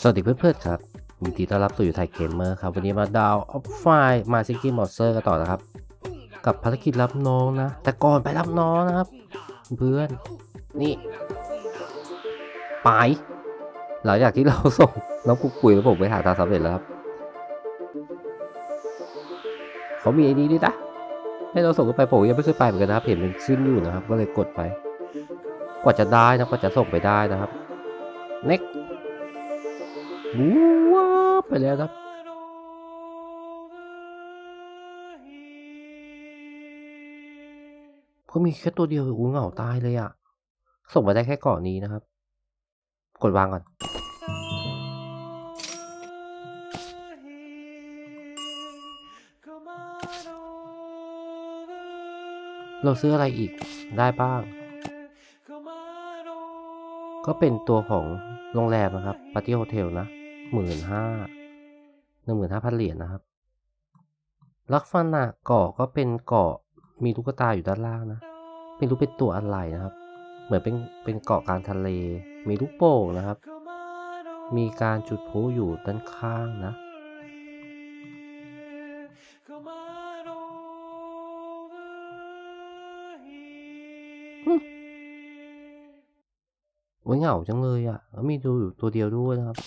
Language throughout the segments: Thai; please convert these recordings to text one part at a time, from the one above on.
สวัสดีเพื่อนๆครับยินดีต้อนรับสู่อยู่ไทยเกมเมอร์ครับ วันนี้มาดาวออฟไฟมาซิกี้มอสเซอร์กันต่อนะครับ กับภารกิจรับน้องนะ แต่ก่อนไปรับน้องนะครับ เพื่อนนี่ไปหลังจากที่เราส่งน้องกุ๊กกุยแล้วผมไปหาทาสำเร็จแล้วครับเขามีไอ้นี้ด้วยนะให้เราส่งกันไปผมยังไม่เคยไปเหมือนกันนะครับเห็นมันขึ้นอยู่นะครับ ก็เลยกดไป กว่าจะได้นะกว่าจะส่งไปได้นะครับ next ว้าวไปแล้วครับ ก็มีแค่ตัวเดียวอู้เหงาตายเลยอะส่งมาได้แค่เกาะนี้นะครับ กดวางก่อน เราซื้ออะไรอีกได้บ้าง ก็เป็นตัวของโรงแรมนะครับปาร์ตี้โฮเทลนะ หมื่นห้าหนึ่งหมื่นห้าพันเหรียญนะครับ ลักษณะเกาะก็เป็นเกาะมีลูกตาอยู่ด้านล่างนะไม่รู้เป็นตัวอะไรนะครับ เหมือนเป็นเป็นเกาะกลางทะเล มีลูกโป่งนะครับ มีการจุดพลุอยู่ด้านข้างนะโอ้ยเหงาจังเลยอะแล้วมีดูอยู่ตัวเดียวด้วยนะครับ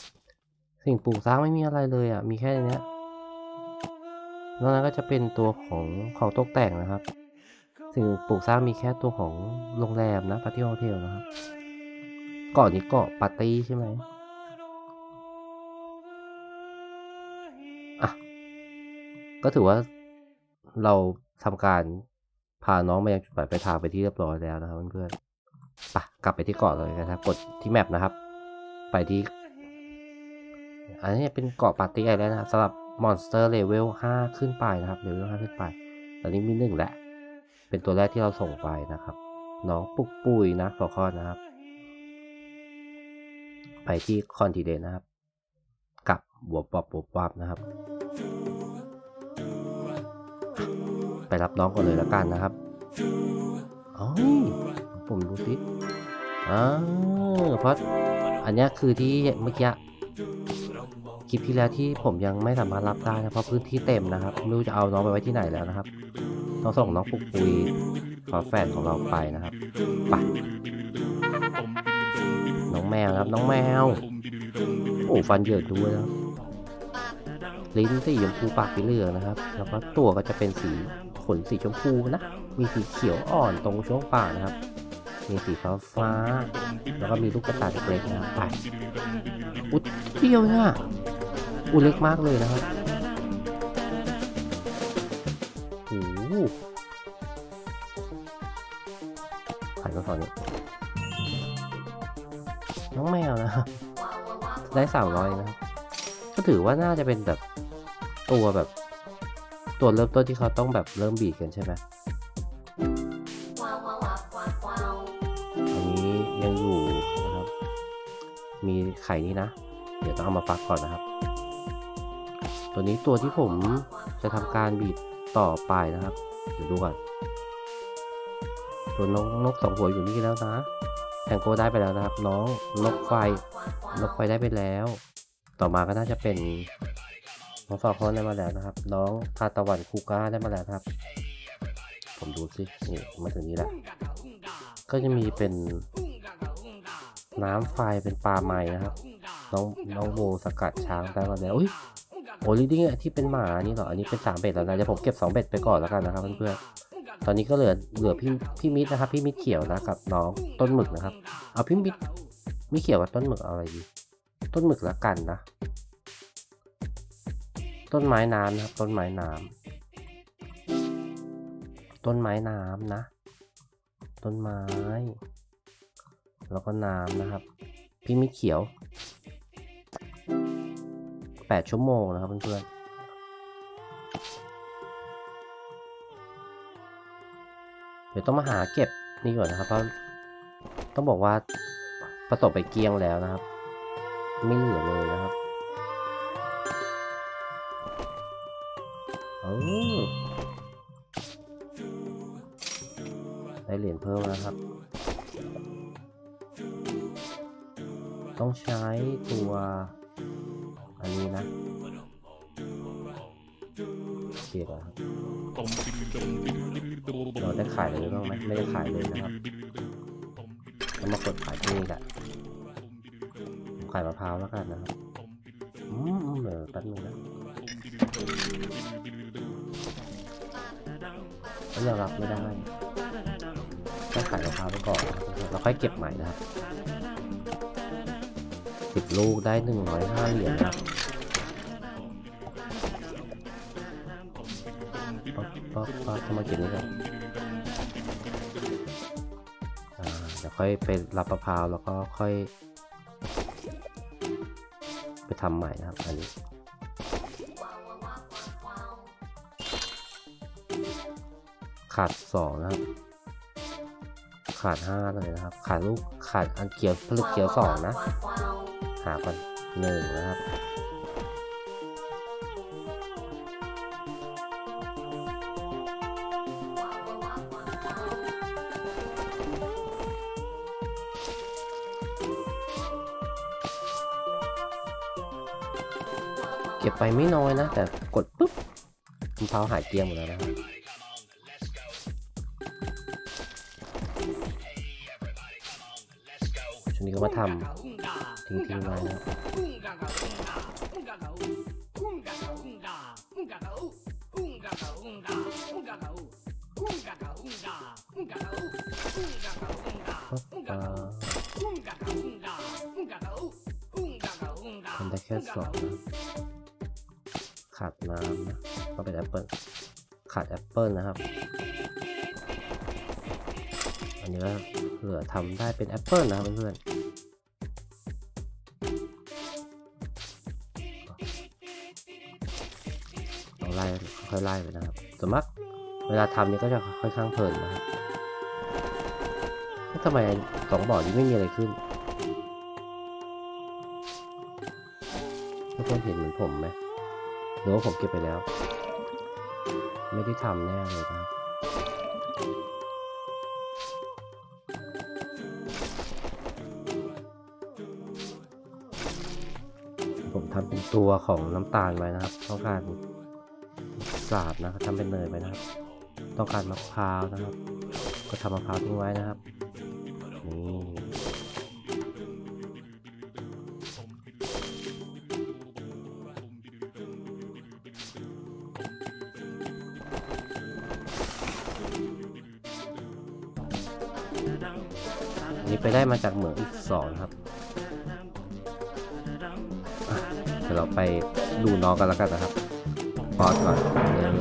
สิ่งปลูกสร้างไม่มีอะไรเลยอะ มีแค่เนี้ยนอกนั้นก็จะเป็นตัวของของตกแต่งนะครับ สิ่งปลูกสร้างมีแค่ตัวของโรงแรมนะปาร์ตี้โฮเทลนะครับเกาะนี้เกาะปาร์ตี้ใช่ไหมอะ ก็ถือว่าเราทำการพาน้องมายังจุดหมายปลายทางไปที่เรียบร้อยแล้วนะครับเพื่อนๆปะกลับไปที่เกาะเลยนะครับ กดที่แมปนะครับ ไปที่ อันนี้เป็นเกาะปาร์ตี้ไอแลนด์นะครับสำหรับมอนสเตอร์เลเวล5ขึ้นไปนะครับเลเวล5ขึ้นไป ตอนนี้มีหนึ่งแหละ เป็นตัวแรกที่เราส่งไปนะครับ น้องปุกปุยนะฟอคอนนะครับ ไปที่คอนติเดนนะครับ กับบวบบวบบวบวับนะครับ ไปรับน้องก่อนเลยแล้วกันนะครับอ๋อผมดูสิอ่าเพราะอันนี้คือที่เมื่อกี้ คลิปที่แล้วที่ผมยังไม่สามารถรับได้นะเพราะพื้นที่เต็มนะครับไม่รู้จะเอาน้องไปไว้ที่ไหนแล้วนะครับต้องส่งน้องปุกปุยฝาแฝดของเราไปนะครับไปน้องแมวนะครับน้องแมวโอ้ฟันเยินด้วยนะลิ้นสีชมพูปากสีเหลืองนะครับ แล้วก็ตัวก็จะเป็นสีขนสีชมพูนะ มีสีเขียวอ่อนตรงช่วงปากนะครับ มีสีฟ้าฟ้า แล้วก็มีลูกกระต่ายเล็กๆนะไป อุ๊ยเดียวเนี่ย อุ๊ยเล็กมากเลยนะครับโอ้โหขายมาฝั่งนี้น้องแมวนะครับได้สามร้อยนะครับก็ถือว่าน่าจะเป็นแบบตัวแบบ ตัวเริ่มต้นที่เขาต้องแบบเริ่มบีดกันใช่ไหมอันนี้ยังอยู่นะครับ มีไข่นี้นะ เดี๋ยวต้องเอามาฟักก่อนนะครับ ตัวนี้ตัวที่ผมจะทำการบีบต่อไปนะครับ เดี๋ยวดูก่อน ตัวนกนกสองหัวอยู่นี่แล้วนะแทงโกได้ไปแล้วนะครับ น้องนกไฟนกไฟได้ไปแล้ว ต่อมาก็น่าจะเป็นน้องฟาคอนได้มาแล้วนะครับ น้องทาตะวันคูก้าได้มาแล้วครับ ผมดูสินี่มาถึงนี้แล้วก็จะมีเป็นน้ำไฟเป็นปลาไม้นะครับ น้องน้องโบสกัดช้างได้มาแล้วอุ้ย โอ้ลิดิ้งที่เป็นหมานี่เหรอ อันนี้เป็นสามเบ็ดแล้วนะเดี๋ยวผมเก็บสองเบ็ดไปก่อนแล้วกันนะครับเพื่อนๆ ตอนนี้ก็เหลือเหลือพี่พี่มิดนะครับ พี่มิดเขียวนะกับน้องต้นหมึกนะครับ เอาพี่มิดมิดเขียวกับต้นหมึกเอาอะไรดี ต้นหมึกละกันนะ ต้นไม้น้ำนะครับ ต้นไม้น้ำต้นไม้น้ำนะ ต้นไม้ แล้วก็น้ำนะครับ พี่มิดเขียว แปดชั่วโมงนะครับเพื่อนๆเดี๋ยวต้องมาหาเก็บนี่ก่อนนะครับเพราะต้องบอกว่าประสบไปเกลี้ยงแล้วนะครับ ไม่เหลือเลยนะครับเออได้เหรียญเพิ่มแล้วครับ ต้องใช้ตัว อันนี้นะเชียร์ครับเราได้ขายเลยบ้างไหมไม่ได้ขายเลยนะครับแล้วมากดขายที่นี่แหละผมขายมะพร้าวแล้วกันนะครับอืมเดี๋ยวแป๊บนึงนะแล้วยังรับไม่ได้ต้ขายมะพร้าวไปก่อนเราค่อยเก็บใหม่นะครับ สิบลูกได้หนึ่งร้อยห้าเหรียญนะป๊อกป๊อกป๊อกเข้ามาเก็บนี่ก่อนเดี๋ยวค่อยไปรับมะพร้าวแล้วก็ค่อย ไปทำใหม่นะครับ อันนี้ขาดสองนะครับ ขาดห้าเลยนะครับ ขาดลูกขาดอันเกียวผลึกเกียวสองนะ หาก่อนหนึ่งนะครับเก็บไปไม่น้อยนะ แต่กดปุ๊บมะพร้าหายเกลียงหมดแล้วนะครับ ช่วงนี้ก็มาทำทิ้งทิ้งๆไว้นะครับทำได้แค่สองนะขาดน้ำนะต้องเป็นแอปเปิลขาดแอปเปิลนะครับ อันนี้ก็เหลือทำได้เป็นแอปเปิลนะครับเพื่อนๆเราไล่ค่อยๆไล่ไปนะครับส่วนมากเวลาทำนี่ก็จะค่อนข้างเพลินนะครับทำไมสองบ่อนี้ไม่มีอะไรขึ้นทุกคนเห็นเหมือนผมไหมหรือว่าผมเก็บไปแล้ว ไม่ได้ทำแน่เลยนะครับ ตัวของน้ำตาลไว้นะครับ ต้องการสาบนะครับทำเป็นเนยไว้นะครับ ต้องการมะพร้าวนะครับ ก็ทำมะพร้าวทิ้งไว้นะครับนี่อันนี้ไปได้มาจากเหมืองอีกสองนะครับ ดี๋ยวเราไปดูน้องกันแล้วกันนะครับปอดก่อนหนึ่ง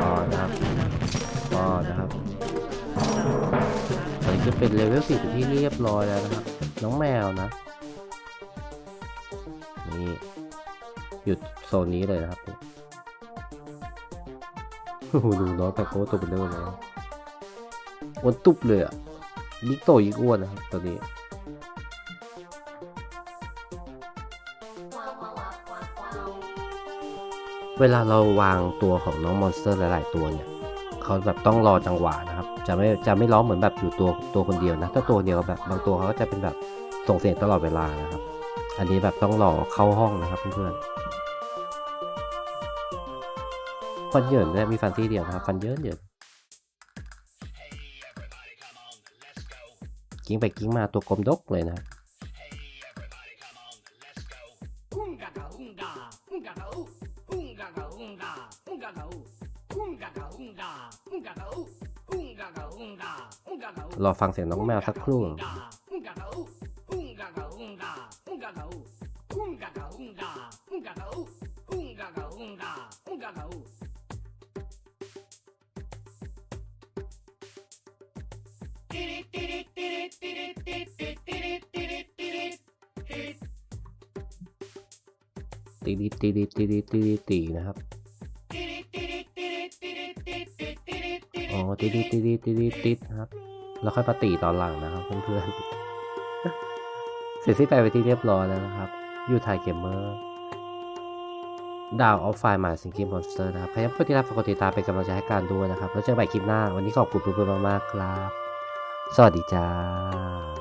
ปอดนะครับปอดนะครับตอนนี้จะเป็นเลเวลสี่ที่เรียบร้อยแล้วนะครับ น้องแมวนะนี่หยุดโซนนี้เลยนะครับโอ้โหดูน้องแต่โก้ตัวเป็นเรื่องเลยอ้วนตุบเลยอะยิ่งโตยิ่งอ้วนนะครับตัวนี้ เวลาเราวางตัวของน้องมอนสเตอร์หลาย ๆ ตัวเนี่ยเขาแบบต้องรอจังหวะนะครับ จะไม่จะไม่ร้องเหมือนแบบอยู่ตัวตัวคนเดียวนะถ้าตัวเดียวแบบบางตัวเขาก็จะเป็นแบบส่งเสียงตลอดเวลานะครับ อันนี้แบบต้องรอเข้าห้องนะครับเพื่อนๆฟันเหยินและมีฟันที่เดียวนะครับฟันเยินเยินกิ้งไปกิ้งมาตัวกลมดกเลยนะครับ รอฟังเสียงน้องแมวสักครู่ ตีดีตีดีตีดีตีดีตีนะครับ ติดติดติดติดติดนะครับ แล้วค่อยปฏิตอนหลังนะครับเพื่อนๆ เสร็จสิ้นไปไปที่เรียบร้อยแล้วนะครับยูไทยเกมเมอร์ดาวออฟไฟล์มาสิงคิมมอนสเตอร์นะครับพยายามกดติดตามฝากกดติดตามเป็นกำลังใจให้การด้วยนะครับ แล้วเจอกันใหม่คลิปหน้า วันนี้ขอบคุณเพื่อนๆมากๆครับ สวัสดีจ้า